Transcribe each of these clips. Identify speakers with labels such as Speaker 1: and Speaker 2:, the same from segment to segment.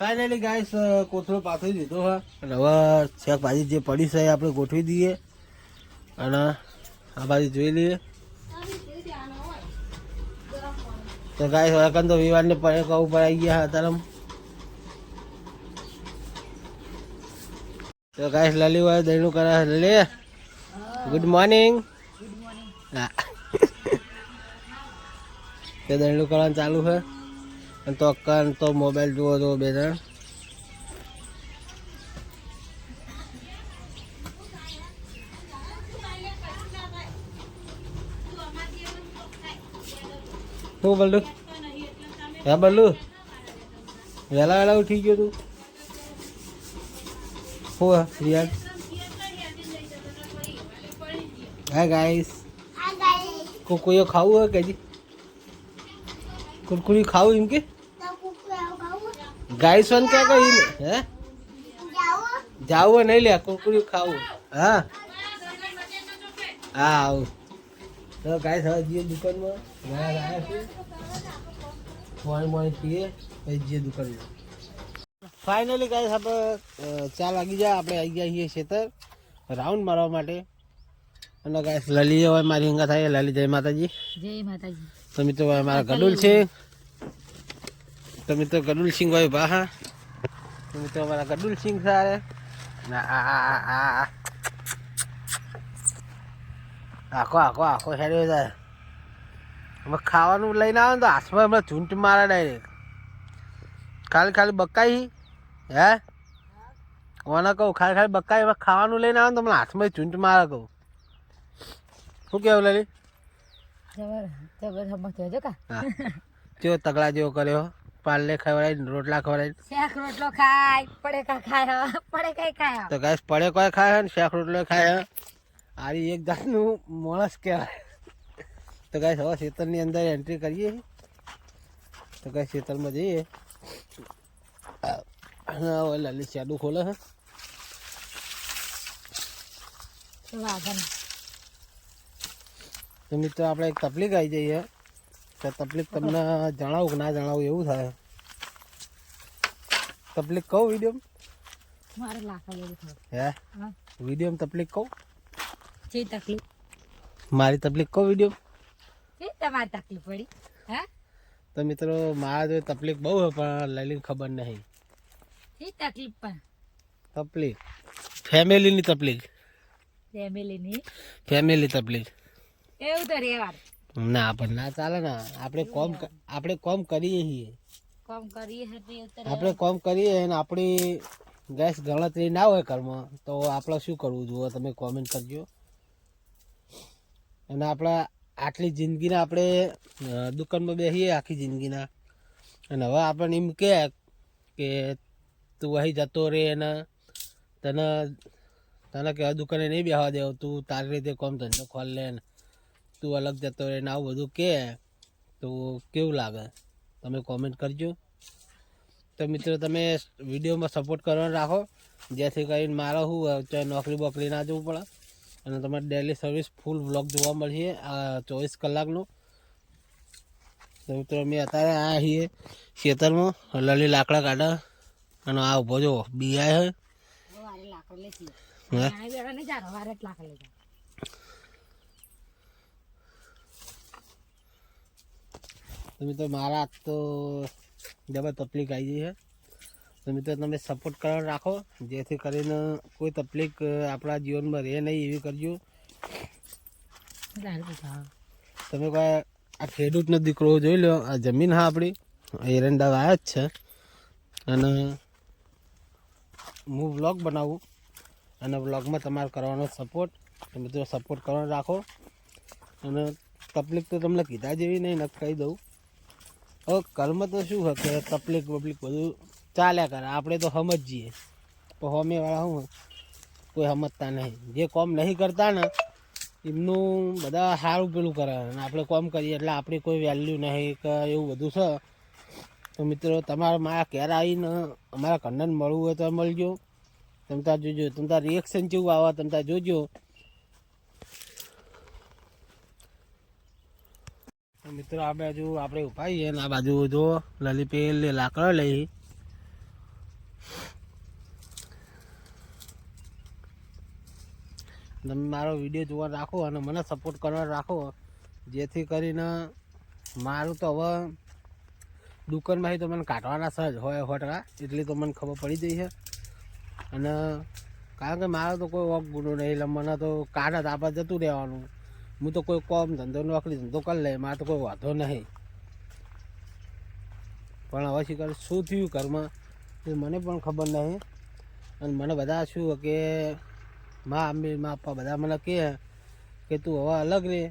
Speaker 1: Finally guys કોથળો પાથરી દીધો હા. અને હવે શાકભાજી જે પડી છે એ આપણે ગોઠવી દઈએ. અને આ બાજુ જોઈ લઈએ. તો ગાઈસ હવે તો વિવાદને પડે કહું આવી ગયા હતા તો ગાઈસ લલી વાળા દહીનું કરા. લલી ગુડ મોર્નિંગ હા. તે દહીનું કરવાનું ચાલુ છે. અને તો અક્કા તો મોબાઈલ જુઓ તો બે ત્રણ શું બલ્લુ હે બલ્લુ વહેલા વહેલા ઉઠી ગયો તું. શું હે હા ગાઈસ કુકુયો ખાવું હોય કે કુરકુરી ખાવું એમ કે? ગાઈસ વન ક્યાં કહી હે? જાવું નહીં લે કુરકુરી ખાવું. હા. હા આવું. તો ગાય હવે જઈએ દુકાનમાં. ગયા આવ્યા છે. પાણી પાણી પીએ પછી જઈએ દુકાનમાં. ફાઇનલી ગાય આપણે ચાર ચા લાગી જાય. આપણે આવી ગયા છીએ ખેતર. રાઉન્ડ મારવા માટે. અને ગાઈસ લલી હવે મારી હંગા થાય. લલી જય માતાજી.
Speaker 2: જય માતાજી.
Speaker 1: તો મિત્રો મારા ગડુલ છે. તો મિત્રો ગડુલ સિંહ ભાઈ બા હા તો મિત્રો અમારા ગડુલ સિંહ સારે. ના આ આ આ આ આખો આખો આખો હેડ્યો જાય હવે ખાવાનું લઈને આવે ને તો હાથમાં હમણાં ઝૂંટ મારે ડાયરેક્ટ ખાલી ખાલી બકાઈ. હે? કોને કહું? ખાલી ખાલી બકાઈ હવે ખાવાનું લઈને આવે ને તો હમણાં હાથમાં ઝૂંટ મારે કહું. શું કહેવું લલી
Speaker 2: જો
Speaker 1: તગડા જેવો કર્યો? પાલે ખવડાવી રોટલા ખવડાવી
Speaker 2: શેખ રોટલો ખાય પડેકા ખાય પડેકા ખાય
Speaker 1: તો ગાય પડે કોઈ ખાય ને શેખ રોટલો ખાય આરી એક જાતનું માણસ કહેવાય. તો ગાય હવે શેતરની અંદર એન્ટ્રી કરીએ. તો ગાઈસ શેતરમાં જઈએ. હા હવે લાલી ચાડું ખોલે હે.
Speaker 2: તો
Speaker 1: મિત્રો આપણે એક તકલીફ આવી જઈએ. તો તકલીફ તમને જણાવું કે ના જણાવું એવું થાય. તકલીફ કહું વીડિયો
Speaker 2: મારે થયું.
Speaker 1: હે? વીડિયો તકલીફ કહું?
Speaker 2: જે તકલીફ.
Speaker 1: મારી તકલીફ કહું વીડિયો
Speaker 2: જે તમારી તકલીફ પડી. હા?
Speaker 1: તો મિત્રો મારા જો તકલીફ બહુ છે પણ લલિત ખબર નહીં.
Speaker 2: જે તકલીફ પણ.
Speaker 1: તકલીફ? ફેમિલીની તકલીફ.
Speaker 2: ફેમિલીની
Speaker 1: ફેમિલી તકલીફ.
Speaker 2: એવું તો રેવાનું
Speaker 1: ના પણ ના ચાલે ને. આપણે કોમ આપણે કોમ કરીએ છીએ.
Speaker 2: કોમ કરીએ
Speaker 1: આપણે કોમ કરીએ અને આપણી ગેસ ગણતરી ના હોય ઘરમાં તો આપણે શું કરવું? જોઈએ તમે કોમેન્ટ કરજો. અને આપણા આટલી જિંદગીના આપણે દુકાનમાં બેસીએ આખી જિંદગીના. અને હવે આપણને એમ કહે કે તું અહીં જતો રહે અને તને તને કે દુકાને નહીં બેસવા દેવ તું તારી રીતે કોમ ધંધો ખોલ લે ને. તું અલગ જતો રહે ને આવું બધું કહે તો કેવું લાગે? તમે કોમેન્ટ કરજો. તો મિત્રો તમે વિડીયોમાં સપોર્ટ કરવાનો રાખો. જેથી કરીને મારે શું હોય, ચાહે નોકરી બોકરી ના જવું પડે. અને તમારે ડેલી સર્વિસ ફૂલ બ્લોગ જોવા મળશે આ ચોવીસ કલાકનું. તો મિત્રો અમે અત્યારે આ છીએ ખેતરમાં લલી લાકડા કાઢા અને આ ઊભો જો
Speaker 2: લાકડો લેતી
Speaker 1: હે?
Speaker 2: લેતા
Speaker 1: તો મારા તો ડબલ તકલીફ આવી ગઈ છે. તો મિત્રો તમે સપોર્ટ કરવાનું રાખો. જેથી કરીને કોઈ તકલીફ આપણા જીવનમાં રહે નહીં એવી કરજો. તમે કોઈ આ ખેડૂતનો દીકરો જોઈ લો આ જમીન હા આપણી. એરંડા વાયા જ છે. અને હું વ્લોગ બનાવું. અને વ્લોગમાં તમારે કરવાનો સપોર્ટ તમે તો સપોર્ટ કરવાનો રાખો. અને તકલીફ તો તમને કીધા જેવી નહીં નક્કી કહી દઉં. હવે કર્મ તો શું હોય કે તકલીફ બકલીફ બધું ચાલ્યા કરે. આપણે તો સમજીએ. તો હોમેવાળા શું કોઈ સમજતા નહીં. જે કોમ નહીં કરતા ને, એમનું બધા સારું પેલું કરે. અને આપણે કોમ કરીએ એટલે આપણી કોઈ વેલ્યુ નહીં કે એવું બધું છે. તો મિત્રો, તમારે મારા ઘેર આવીને અમારા કન્નન મળવું હોય તો મળજો. તમતા જોજો. તમતા રિએક્શન જેવું આવે તમતા જોજો. મિત્રો, આ બાજુ આપણે ઊભા છીએ આ બાજુ જો લલી પેલ લાકડો લઈ. તમે મારો વીડિયો જોવા રાખો અને મને સપોર્ટ કરવા રાખો, જેથી કરીને મારું તો હવે દુકાનમાંથી તો મને કાઢવાના સજ હોય સો એટલી તો મને ખબર પડી જઈ છે. અને કારણ કે મારો તો કોઈ વોક ગુનો નહીં, એટલે મને તો કાઢ જ જતું રહેવાનું. હું તો કોઈ કોમ ધંધો, નોકરી, ધંધો કરી લે મારે તો કોઈ વાંધો નહીં. પણ હવે શીખર શું થયું ઘરમાં, એ મને પણ ખબર નહીં. અને મને બધા શું કે, મા, મમ્મી, મા, પપ્પા બધા મને કહે કે તું હવે અલગ રહે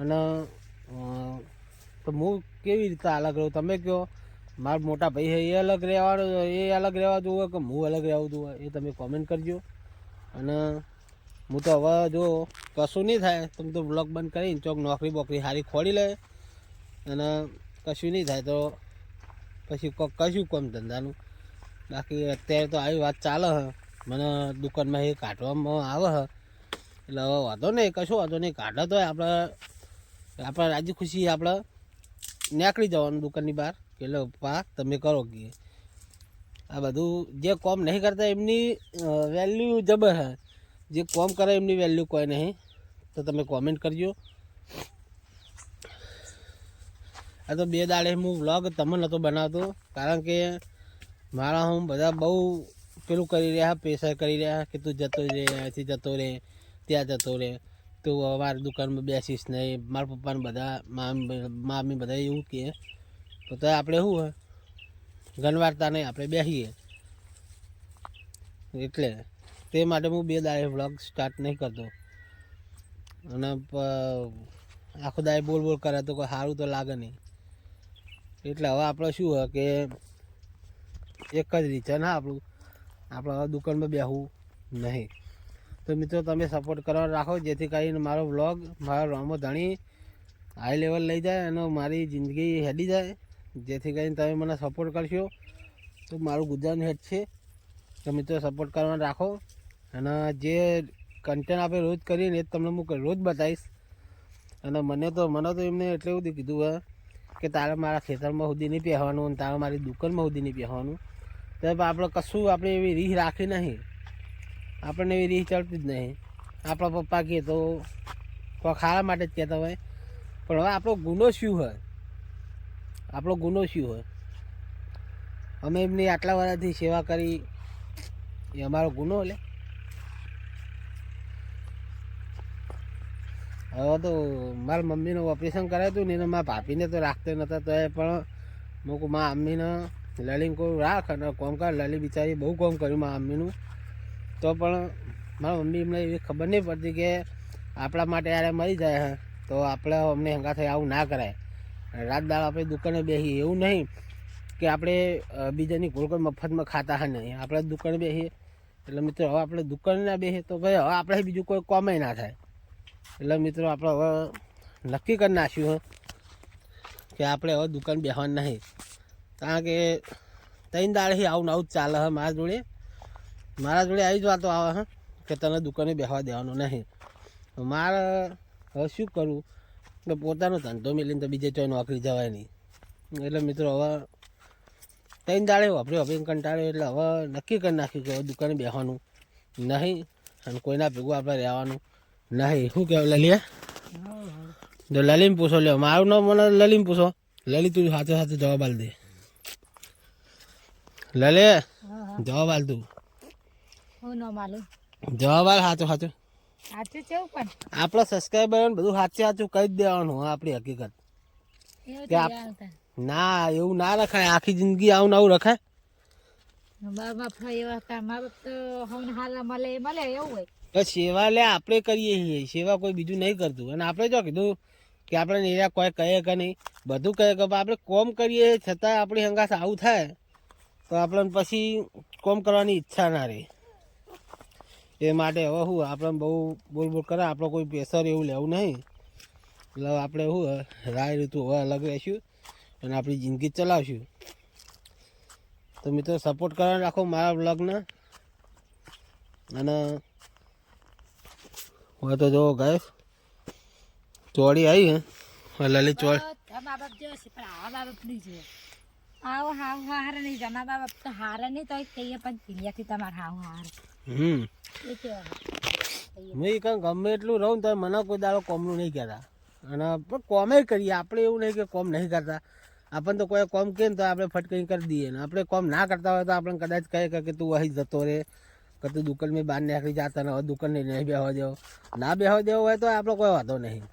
Speaker 1: અને તો હું કેવી રીતે અલગ રહું? તમે કહો, મારા મોટા ભાઈ છે એ અલગ રહેવાનો, એ અલગ રહેવા જોવે કે હું અલગ રહેવું જોવે? એ તમે કોમેન્ટ કરજો. અને હું તો હવે જો કશું નહીં થાય. તમે તો બ્લોગ બંધ કરીને ચોક નોકરી બોકરી સારી ખોડી લે. અને કશું નહીં થાય તો પછી કશું કોમ ધંધાનું. બાકી અત્યારે તો આવી વાત ચાલે હ. મને દુકાનમાં એ કાઢવામાં આવે હ. એટલે હવે વાંધો નહીં, કશું વાંધો નહીં. કાઢો તો આપણે આપણે રાજી ખુશી આપણે નીકળી જવાનું દુકાનની બહાર. કે એટલે પા, તમે કરો કે. આ બધું જે કોમ નહીં કરતા એમની વેલ્યુ જબર છે જે કોમ કરે એમની વેલ્યુ કોઈ નહીં. તો તમે કોમેન્ટ કરજો. આ તો બે દાડે હું વ્લોગ તમે નહોતો બનાવતો, કારણ કે મારા હું બધા બહુ પેલું કરી રહ્યા પ્રેશર કરી રહ્યા કે તું જતો રહે અહીંથી જતો રહે ત્યાં જતો રહે તું અમારી દુકાનમાં બેસીશ નહીં. મારા પપ્પાને બધા, મામી બધા એવું કહે તો તો આપણે શું હોય? ગણવારતા નહીં, આપણે બેસીએ. એટલે તે માટે હું બે દાડે વ્લોગ સ્ટાર્ટ નહીં કરતો. અને આખો દાડે બોલ બોલ કરે તો કોઈ સારું તો લાગે નહીં. એટલે હવે આપણે શું હોય કે એક જ રીત છે ને આપણું આપણે હવે દુકાનમાં બેસવું નહીં. તો મિત્રો તમે સપોર્ટ કરવા રાખો, જેથી કરીને મારો વ્લોગ મારો રોમો ધણી હાઈ લેવલ લઈ જાય અને મારી જિંદગી હેડી જાય. જેથી કરીને તમે મને સપોર્ટ કરશો. તો મારું ગુજરાન હેડ છે. તો મિત્રો સપોર્ટ કરવા રાખો. અને જે કન્ટેન્ટ આપણે રોજ કરીએ ને એ તમને હું રોજ બતાવીશ. અને મને તો મને તો એમને એટલે એવું કીધું હોય કે તારે મારા ખેતરમાં સુધી નહીં પહેવાનું અને તારે મારી દુકાનમાં સુધી નહીં પહેવાનું તો આપણે કશું આપણે એવી રીહ રાખી નહીં. આપણને એવી રીહ ચડતી જ નહીં. આપણા પપ્પા કહે તો ખાવા માટે જ કહેતા હોય. પણ હવે આપણો ગુનો શું હોય? આપણો ગુનો શું હોય? અમે એમની આટલા વર્ષથી સેવા કરી. એ અમારો ગુનો એટલે હવે તો મારા મમ્મીનું ઓપરેશન કરાયું હતું ને એને મારા ભાભીને તો રાખતો નહોતા તો એ પણ મૂકું મારા મમ્મીને લલીન કોઈ રાખ અને કોમ કર. લલી બિચારી બહુ કોમ કર્યું મારા મમ્મીનું. તો પણ મારા મમ્મી એમને એવી ખબર નહીં પડતી કે આપણા માટે યારે મરી જાય તો આપણે અમને હંગા થઈ આવું ના કરાય. રાત દાળ આપણે દુકાને બેસીએ એવું નહીં કે આપણે બીજાની ઘોળ કોઈ મફતમાં ખાતા હા નહીં. આપણે દુકાને બેસીએ એટલે મિત્રો, હવે આપણે દુકાને બેસીએ તો ભાઈ, હવે આપણે બીજું કોઈ કોમે ના થાય. એટલે મિત્રો આપણે હવે નક્કી કરી નાખ્યું કે આપણે હવે દુકાન બેસવાનું નહીં. કારણ કે ત્રણ દાડેથી આવું આવું જ ચાલે હે મારા જોડે. મારા જોડે આવી જ વાતો આવે હે કે તને દુકાને બેસવા દેવાનું નહીં. મારે હવે શું કરવું કે પોતાનો ધંધો મેલીને તો બીજે ચોય નોકરી જવાય નહીં. એટલે મિત્રો હવે ત્રણ દાડે વાપર્યો, હવે કંટાળ્યો એટલે હવે નક્કી કરી નાખ્યું કે હવે દુકાને બેસવાનું નહીં અને કોઈના ભેગું આપણે રહેવાનું. નહીં શું કહેવાય લલિયા જો લલીને પૂછો લ્યો મારું નામ મને લલીને પૂછો. લલી તું સાથે સાથે જવાબ આલ દે. લલે જવાબ આલ તું. જવાબ આલ સાચો સાચો આપણા સબસ્ક્રાઈબર બધું સાચું સાચું કહી જ દેવાનું આપણી હકીકત. કે. ના એવું ના રખાય આખી જિંદગી આવું ને આવું રખાય.
Speaker 2: મા બાપ એવા મારા બાપ તો હાલા મળે મળે એવું હોય.
Speaker 1: તો સેવા લે, આપણે કરીએ છીએ. સેવા કોઈ બીજું નહીં કરતું. અને આપણે જો કીધું કે આપણે નિરા કોઈ કહે કે નહીં, બધું કહે કે આપણે કોમ કરીએ છતાં આપણી હંગાસ આવું થાય, તો આપણને પછી કોમ કરવાની ઈચ્છા ના રહે. એ માટે હવે શું આપણને બહુ બોલ બોલ કરે, આપણો કોઈ પ્રેશર એવું લેવું નહીં. એટલે આપણે શું રાય ઋતુ હવે અલગ રહીશું અને આપણી જિંદગી ચલાવશું. તો મિત્રો સપોર્ટ કરવા રાખો મારા બ્લોગને અને હવે તો જો ગાય ચોડી આવી હે. લલી
Speaker 2: બધા મા બાપ જેવા છે પણ આવા મા બાપ નહીં જોઈએ આવો હાવ હાર નહીં જમા મા બાપ તો હારે નહીં તો કહીએ પણ પીલિયાથી તમારે હાવ હાર.
Speaker 1: હમ.
Speaker 2: એ કેવા ખાઈએ
Speaker 1: હું ગમે એટલું રહું તો મને કોઈ દાડો કોમનું નહીં કહેતા. અને પણ કોમે કરીએ. આપણે એવું નહીં કે કોમ નહીં કરતા. આપણને તો કોઈ કોમ ને તો આપણે ફટકરી કરી દઈએ. ને આપણે કોમ ના કરતા હોય તો આપણે કદાચ કહે કે કે તું અહીં જતો રહે. કે તું દુકાનમાં બહાર નીકળી જતા ને હવે દુકાન નહીં બેહવા દેવો. ના બેહવા દેવો હોય તો આપણો કોઈ વાંધો નહીં.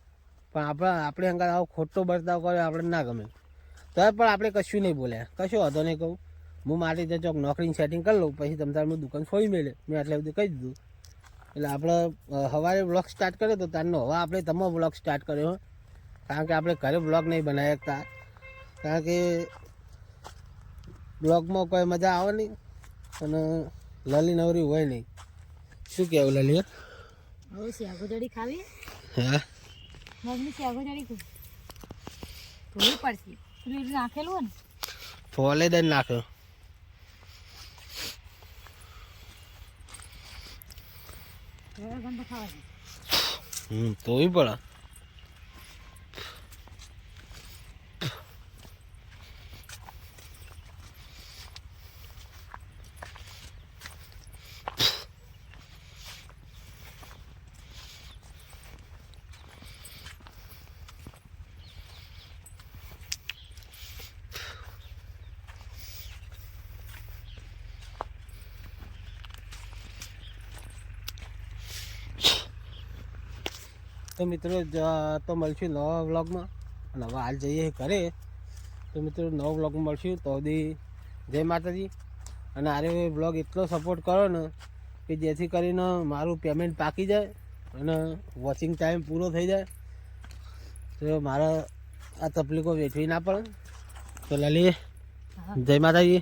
Speaker 1: પણ આપણે આપણે અંગાત આવો ખોટો બર્તાવ કર્યો આપણે ના ગમે. તો પણ આપણે કશું નહીં બોલ્યા. કશું વાંધો નહીં કહું. હું મારી રીતે ચોક નોકરીની સેટિંગ કરી લઉં, પછી તમે તારું દુકાન છોડી મેળે મેં એટલે બધું કહી દીધું. એટલે આપણે સવારે બ્લોગ સ્ટાર્ટ કર્યો તો તારનો હવે આપણે તમામ બ્લોગ સ્ટાર્ટ કર્યો કારણ કે આપણે ઘરે બ્લોગ નહીં બનાવી શકતા. કારણ કે બ્લોગમાં કોઈ મજા આવે નહીં. અને લલી નવરી હોય નહીં. શું કહેવું લાલી
Speaker 2: હવે શેગો જડી ખાવી?
Speaker 1: હા.
Speaker 2: મગની ખાવી થોડી પડશે. પેલું નાખેલું હોય ને.
Speaker 1: ફોલે દઈને નાખ્યો. તોય પડે. તો મિત્રો તો મળશું નવા વ્લોગમાં. અને હવે હાલ જઈએ ઘરે. તો મિત્રો નવો વ્લોગમાં મળશું. તો દી જય માતાજી. અને આરે વ્લોગ એટલો સપોર્ટ કરો ને કે જેથી કરીને મારું પેમેન્ટ પાકી જાય અને વોચિંગ ટાઈમ પૂરો થઈ જાય. તો મારા આ તકલીફો વેઠવી ના પડે. તો લલી જય માતાજી.